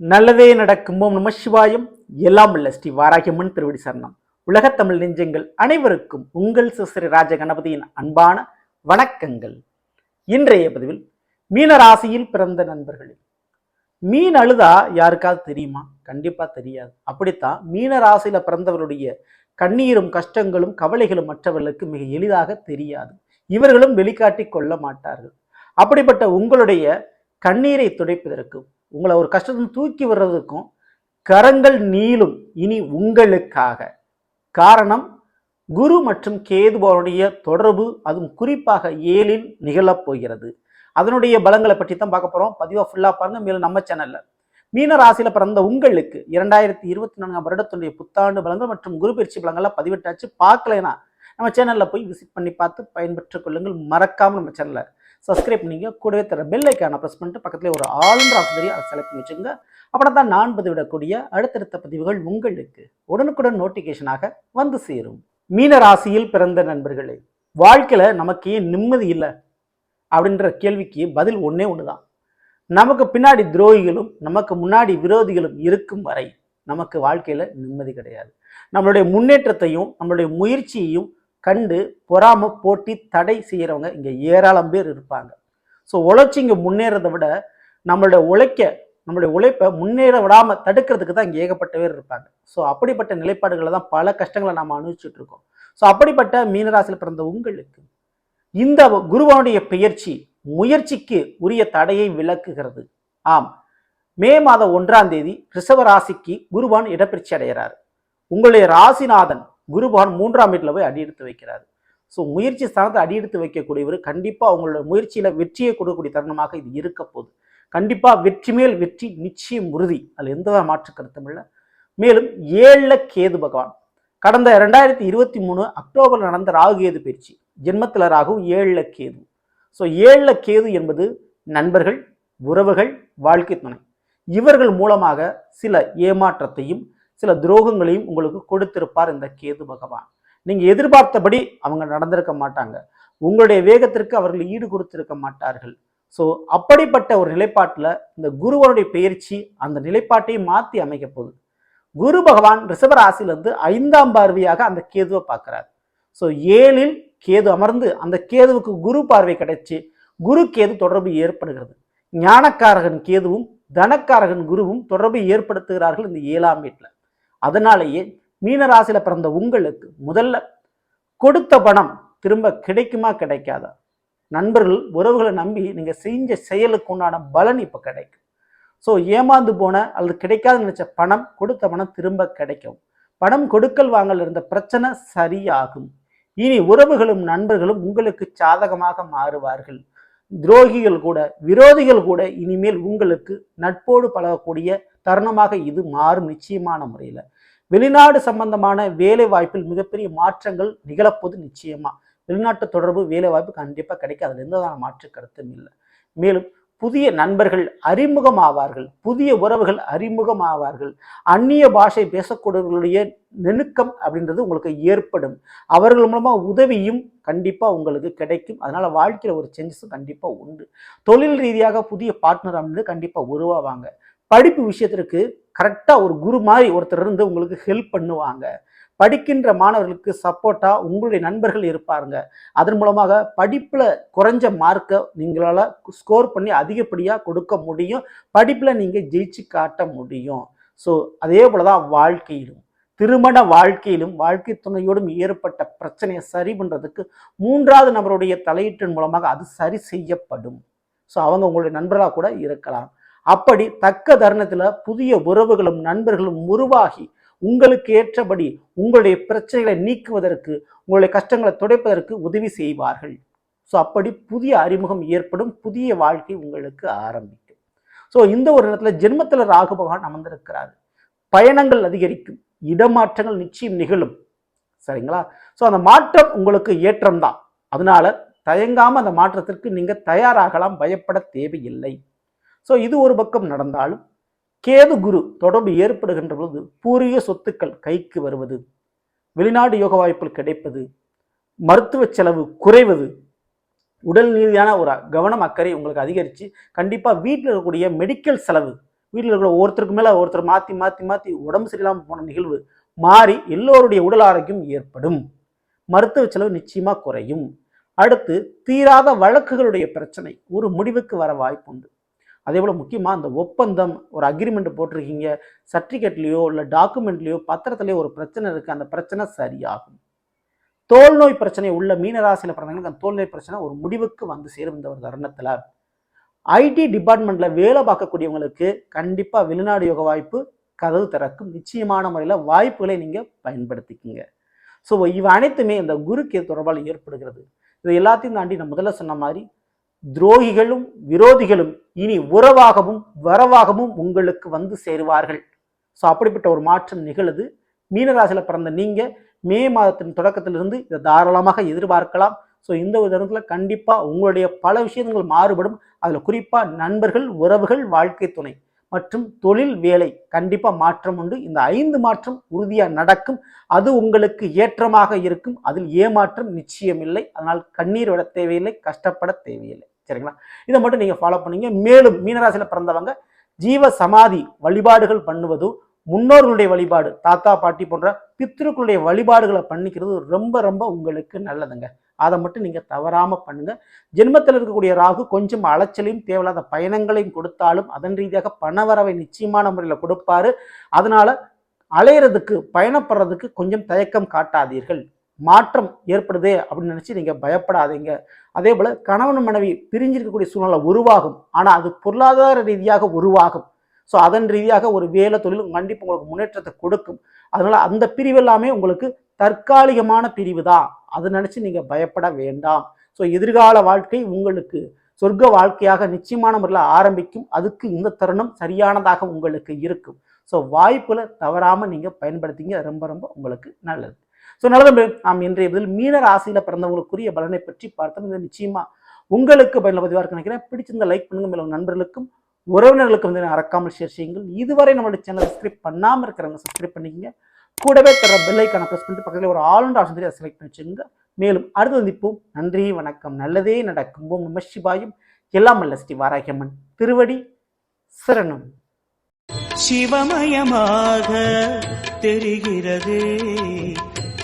நல்லதே நடக்கும். ஓம் நம சிவாயம். எல்லாம் உள்ள ஸ்ரீ வாராகியம்மன் திருவடி சரணம். உலகத்தமிழ் நெஞ்சங்கள் அனைவருக்கும் உங்கள் சிஸ்ரீ ராஜ கணபதியின் அன்பான வணக்கங்கள். இன்றைய பதிவில் மீன ராசியில் பிறந்த நண்பர்களே மீன் அழுதா யாருக்காவது தெரியுமா? கண்டிப்பாக தெரியாது. அப்படித்தான் மீன ராசியில் பிறந்தவருடைய கண்ணீரும் கஷ்டங்களும் கவலைகளும் மற்றவர்களுக்கு மிக எளிதாக தெரியாது. இவர்களும் வெளிக்காட்டி கொள்ள மாட்டார்கள். அப்படிப்பட்ட உங்களுடைய கண்ணீரை துடைப்பதற்கும் உங்களை ஒரு கஷ்டத்தை தூக்கி வர்றதுக்கும் கரங்கள் நீளும். இனி உங்களுக்காக. காரணம் குரு மற்றும் கேதுபவனுடைய தொடர்பு அதுவும் குறிப்பாக ஏழில் நிகழப் போகிறது. அதனுடைய பலங்களை பற்றி தான் பார்க்க போகிறோம் பதிவாக ஃபுல்லாக பாருங்க. மேலும் நம்ம சேனலில் மீன ராசியில் பிறந்த உங்களுக்கு இரண்டாயிரத்தி இருபத்தி நான்காம் வருடத்துடைய புத்தாண்டு பலங்கள் மற்றும் குரு பயிற்சி பலங்கள்லாம் பதிவிட்டாச்சு. பார்க்கலைன்னா நம்ம சேனலில் போய் விசிட் பண்ணி பார்த்து பயன்பெற்றுக் கொள்ளுங்கள். மறக்காமல் நம்ம சேனலில் சப்ஸ்கிரைப் பண்ணிங்க கூடவே தர பெல் ஐக்கானை ப்ரெஸ் பண்ணிட்டு பக்கத்துலேயே ஒரு ஆளுன்ற ஆசிரியர் அதை செலக்ட் பண்ணி வச்சுங்க அப்புறம் தான் நான் பதிவிடக்கூடிய அடுத்தடுத்த பதிவுகள் உங்களுக்கு உடனுக்குடன் நோட்டிஃபிகேஷனாக வந்து சேரும். மீன ராசியில் பிறந்த நண்பர்களே வாழ்க்கையில் நமக்கு ஏன் நிம்மதி இல்லை? அப்படின்ற கேள்விக்கு பதில் ஒன்றே ஒன்று தான் நமக்கு பின்னாடி துரோகிகளும் நமக்கு முன்னாடி விரோதிகளும் இருக்கும் வரை நமக்கு வாழ்க்கையில் நிம்மதி கிடையாது. நம்மளுடைய முன்னேற்றத்தையும் நம்மளுடைய முயற்சியையும் கண்டு பொறாம போட்டி தடை செய்கிறவங்க இங்கே ஏராளம் பேர் இருப்பாங்க. ஸோ உழைச்சி இங்கே முன்னேறதை விட நம்மளுடைய உழைக்க நம்மளுடைய உழைப்பை முன்னேற விடாமல் தடுக்கிறதுக்கு தான் இங்கே ஏகப்பட்ட பேர் இருப்பாங்க. ஸோ அப்படிப்பட்ட நிலைப்பாடுகளை தான் பல கஷ்டங்களை நாம் அனுபவிச்சுட்டு இருக்கோம். ஸோ அப்படிப்பட்ட மீனராசியில் பிறந்த உங்களுக்கு இந்த குருவனுடைய பெயர்ச்சி முயற்சிக்கு உரிய தடையை விளக்குகிறது. ஆம். மே மாதம் ஒன்றாம் தேதி ரிஷப ராசிக்கு குருவான் இடப்பெயர்ச்சி அடைகிறார். உங்களுடைய ராசிநாதன் குருபகவான் மூன்றாம் வீட்டில் போய் அடியெடுத்து வைக்கிறார். ஸோ முயற்சி ஸ்தானத்தை அடியெடுத்து வைக்கக்கூடியவர் கண்டிப்பாக அவங்களோட முயற்சியில் வெற்றியை கொடுக்கக்கூடிய தருணமாக இது இருக்க போகுது. கண்டிப்பாக வெற்றி மேல் வெற்றி நிச்சயம் உறுதி. அதில் எந்த மாற்று கருத்தும் இல்லை. மேலும் ஏழில் கேது பகவான். கடந்த ரெண்டாயிரத்தி இருபத்தி மூணு அக்டோபர் நடந்த ராகு கேது பயிற்சி. ஜென்மத்தில் ராகு ஏழில் கேது. ஸோ ஏழில் கேது என்பது நண்பர்கள் உறவுகள் வாழ்க்கை துணை. இவர்கள் மூலமாக சில ஏமாற்றத்தையும் சில துரோகங்களையும் உங்களுக்கு கொடுத்திருப்பார் இந்த கேது பகவான். நீங்கள் எதிர்பார்த்தபடி அவங்க நடந்திருக்க மாட்டாங்க. உங்களுடைய வேகத்திற்கு அவர்கள் ஈடு கொடுத்திருக்க மாட்டார்கள். ஸோ அப்படிப்பட்ட ஒரு நிலைப்பாட்டில் இந்த குருவனுடைய பயிற்சி அந்த நிலைப்பாட்டை மாற்றி அமைக்க போகுது. குரு பகவான் ரிஷபராசிலிருந்து ஐந்தாம் பார்வையாக அந்த கேதுவை பார்க்குறார். ஸோ ஏழில் கேது அமர்ந்து அந்த கேதுவுக்கு குரு பார்வை கிடைச்சி குரு கேது தொடர்பு ஏற்படுகிறது. ஞானக்காரகன் கேதுவும் தனக்காரகன் குருவும் தொடர்பை ஏற்படுத்துகிறார்கள் இந்த ஏழாம் வீட்டில். அதனாலேயே மீனராசியில் பிறந்த உங்களுக்கு முதல்ல கொடுத்த பணம் திரும்ப கிடைக்குமா கிடைக்காதா? நண்பர்கள் உறவுகளை நம்பி நீங்கள் செஞ்ச செயலுக்கு உண்டான பலன் இப்போ கிடைக்கும். ஸோ ஏமாந்து போன அல்லது கிடைக்காது நினச்ச பணம் கொடுத்த பணம் திரும்ப கிடைக்கும். பணம் கொடுக்கல் வாங்கல் இருந்த பிரச்சனை சரியாகும். இனி உறவுகளும் நண்பர்களும் உங்களுக்கு சாதகமாக மாறுவார்கள். துரோகிகள் கூட விரோதிகள் கூட இனிமேல் உங்களுக்கு நட்போடு பழகக்கூடிய தருணமாக இது மாறும் நிச்சயமான முறையில். வெளிநாடு சம்பந்தமான வேலை வாய்ப்பில் மிகப்பெரிய மாற்றங்கள் நிகழப்போது நிச்சயமா. வெளிநாட்டு தொடர்பு வேலை வாய்ப்பு கண்டிப்பாக கிடைக்கும் அதில் எந்ததான மாற்று கருத்தும் இல்லை. மேலும் புதிய நண்பர்கள் அறிமுகமாவார்கள். புதிய உறவுகள் அறிமுகமாவார்கள். அந்நிய பாஷை பேசக்கூடியவர்களுடைய நெருக்கம் அப்படின்றது உங்களுக்கு ஏற்படும். அவர்கள் மூலமாக உதவியும் கண்டிப்பாக உங்களுக்கு கிடைக்கும். அதனால் வாழ்க்கையில் ஒரு சேஞ்சஸும் கண்டிப்பாக உண்டு. தொழில் ரீதியாக புதிய பார்ட்னர் அப்படின்றது கண்டிப்பாக உருவாவாங்க. படிப்பு விஷயத்திற்கு கரெக்டாக ஒரு குரு மாதிரி ஒருத்தர் இருந்து உங்களுக்கு ஹெல்ப் பண்ணுவாங்க. படிக்கின்ற மாணவர்களுக்கு சப்போர்ட்டாக உங்களுடைய நண்பர்கள் இருப்பாருங்க. அதன் மூலமாக படிப்பில் குறைஞ்ச மார்க்கை நீங்களால் ஸ்கோர் பண்ணி அதிகப்படியாக கொடுக்க முடியும். படிப்பில் நீங்கள் ஜெயிச்சு காட்ட முடியும். ஸோ அதே போல தான் வாழ்க்கையிலும். திருமண வாழ்க்கையிலும் வாழ்க்கை துணையோடும் ஏற்பட்ட பிரச்சனையை சரி பண்ணுறதுக்கு மூன்றாவது நபருடைய தலையீட்டின் மூலமாக அது சரி செய்யப்படும். ஸோ அவங்க உங்களுடைய நண்பராக கூட இருக்கலாம். அப்படி தக்க தருணத்தில் புதிய உறவுகளும் நண்பர்களும் உருவாகி உங்களுக்கு ஏற்றபடி உங்களுடைய பிரச்சனைகளை நீக்குவதற்கு உங்களுடைய கஷ்டங்களை துடைப்பதற்கு உதவி செய்வார்கள். ஸோ அப்படி புதிய அறிமுகம் ஏற்படும் புதிய வாழ்க்கை உங்களுக்கு ஆரம்பிக்கும். ஸோ இந்த ஒரு இடத்துல ஜென்மத்தில் ராகு பகவான் அமர்ந்திருக்கிறார். பயணங்கள் அதிகரிக்கும் இடமாற்றங்கள் நிச்சயம் நிகழும். சரிங்களா? ஸோ அந்த மாற்றம் உங்களுக்கு ஏற்றம் தான் அதனால தயங்காமல் அந்த மாற்றத்திற்கு நீங்கள் தயாராகலாம் பயப்பட தேவையில்லை. ஸோ இது ஒரு பக்கம் நடந்தாலும் கேது குரு தொடர்பு ஏற்படுகின்ற பொழுது பூரிய சொத்துக்கள் கைக்கு வருவது வெளிநாடு யோக வாய்ப்புகள் கிடைப்பது மருத்துவ செலவு குறைவது உடல் ரீதியான ஒரு கவனம் அக்கறை உங்களுக்கு அதிகரித்து கண்டிப்பாக வீட்டில் இருக்கக்கூடிய மெடிக்கல் செலவு வீட்டில் இருக்கிற ஒருத்தருக்கு மேலே ஒருத்தர் மாற்றி மாற்றி மாற்றி உடம்பு சரியில்லாமல் போன நிகழ்வு மாறி எல்லோருடைய உடல் ஆரோக்கியம் ஏற்படும். மருத்துவ செலவு நிச்சயமாக குறையும். அடுத்து தீராத வழக்குகளுடைய பிரச்சனை ஒரு முடிவுக்கு வர வாய்ப்புண்டு. அதே போல் முக்கியமாக அந்த ஒப்பந்தம் ஒரு அக்ரிமெண்ட் போட்டிருக்கீங்க சர்டிஃபிகேட்லேயோ இல்லை டாக்குமெண்ட்லேயோ பத்திரத்துலேயோ ஒரு பிரச்சனை இருக்குது அந்த பிரச்சனை சரியாகும். தோல் நோய் பிரச்சனை உள்ள மீனராசியில் பிறந்தவங்களுக்கு அந்த தோல் நோய் பிரச்சனை ஒரு முடிவுக்கு வந்து சேரும் இந்த ஒரு தருணத்தில். ஐடி டிபார்ட்மெண்ட்டில் வேலை பார்க்கக்கூடியவங்களுக்கு கண்டிப்பாக வெளிநாடு யோக வாய்ப்பு கதவு திறக்கும். நிச்சயமான முறையில் வாய்ப்புகளை நீங்கள் பயன்படுத்திக்கிங்க. ஸோ இவை அனைத்துமே இந்த குருக்கு தொடர்பால் ஏற்படுகிறது. இது எல்லாத்தையும் தாண்டி நான் முதல்ல சொன்ன மாதிரி துரோகிகளும் விரோதிகளும் இனி உறவாகவும் வரவாகவும் உங்களுக்கு வந்து சேருவார்கள். ஸோ அப்படிப்பட்ட ஒரு மாற்றம் நிகழுது. மீனராசியில் பிறந்த நீங்கள் மே மாதத்தின் தொடக்கத்திலிருந்து இதை தாராளமாக எதிர்பார்க்கலாம். ஸோ இந்த ஒரு தருணத்தில் கண்டிப்பாக உங்களுடைய பல விஷயங்கள் மாறுபடும். அதில் குறிப்பாக நண்பர்கள் உறவுகள் வாழ்க்கை துணை மற்றும் தொழில் வேலை கண்டிப்பாக மாற்றம் உண்டு. இந்த ஐந்து மாற்றம் உறுதியாக நடக்கும். அது உங்களுக்கு ஏற்றமாக இருக்கும். அதில் ஏமாற்றம் நிச்சயமில்லை. அதனால் கண்ணீர் விட தேவையில்லை கஷ்டப்பட தேவையில்லை. சரிங்களா? இதை மட்டும் நீங்கள் ஃபாலோ பண்ணீங்க. மேலும் மீனராசியில் பிறந்தவங்க ஜீவ சமாதி வழிபாடுகள் பண்ணுவதும் முன்னோர்களுடைய வழிபாடு தாத்தா பாட்டி போன்ற பித்திருக்களுடைய வழிபாடுகளை பண்ணிக்கிறது ரொம்ப ரொம்ப உங்களுக்கு நல்லதுங்க. அதை மட்டும் நீங்கள் தவறாமல் பண்ணுங்கள் ஜென்மத்தில் இருக்கக்கூடிய ராகு கொஞ்சம் அலைச்சலையும் தேவையில்லாத பயணங்களையும் கொடுத்தாலும் அதன் ரீதியாக பணவரவை நிச்சயமான முறையில் கொடுப்பாரு. அதனால் அலையிறதுக்கு பயணப்படுறதுக்கு கொஞ்சம் தயக்கம் காட்டாதீர்கள். மாற்றம் ஏற்படுதே அப்படின்னு நினச்சி நீங்கள் பயப்படாதீங்க. அதே போல் கணவன் மனைவி பிரிஞ்சிருக்கக்கூடிய சூழ்நிலை உருவாகும். ஆனால் அது பொருளாதார ரீதியாக உருவாகும். ஸோ அதன் ரீதியாக ஒரு வேலை தொழில் கண்டிப்பாக உங்களுக்கு முன்னேற்றத்தை கொடுக்கும். அதனால் அந்த பிரிவு எல்லாமே உங்களுக்கு தற்காலிகமான பிரிவு தான். அதை நினச்சி நீங்கள் பயப்பட வேண்டாம். ஸோ எதிர்கால வாழ்க்கை உங்களுக்கு சொர்க்க வாழ்க்கையாக நிச்சயமான முறையில் ஆரம்பிக்கும். அதுக்கு இந்த தருணம் சரியானதாக உங்களுக்கு இருக்கும். ஸோ வாய்ப்புல தவறாமல் நீங்கள் பயன்படுத்திங்க. ரொம்ப ரொம்ப உங்களுக்கு நல்லது. ஸோ நல்லது நாம் இன்றைய இதில் மீன ராசியில் பிறந்தவங்களுக்குரிய பலனை பற்றி பார்த்தோம். இது நிச்சயமாக உங்களுக்கு பயனில் பதிவாக இருக்கு நினைக்கிறேன். பிடிச்சிருந்த லைக் பண்ணுங்க. மேலும் நண்பர்களுக்கும் உறவினர்களுக்கு வந்து மறக்காமல் ஷேர் செய்யுங்கள். இதுவரை நம்மளுடைய சேனல் சப்ஸ்கிரைப் பண்ணாமல் இருக்கிறவங்க சப்ஸ்கிரைப் பண்ணிக்கங்க. கூடவே தர பெல்லைக்கான ப்ரெஸ் பண்ணிட்டு பக்கத்தில் ஒரு ஆளுநர் ஆப்ஷன் தெரியும் அதை செலக்ட் பண்ணி வச்சுக்கோங்க. மேலும் அடுத்து சந்திப்போம். நன்றி வணக்கம். நல்லதே நடக்கும். ஓம் நமசிவாயும் எல்லாம் அல்ல ஸ்ரீ வாராகியம்மன் திருவடி சரணம். சிவமயமாக தெரிகிறதே.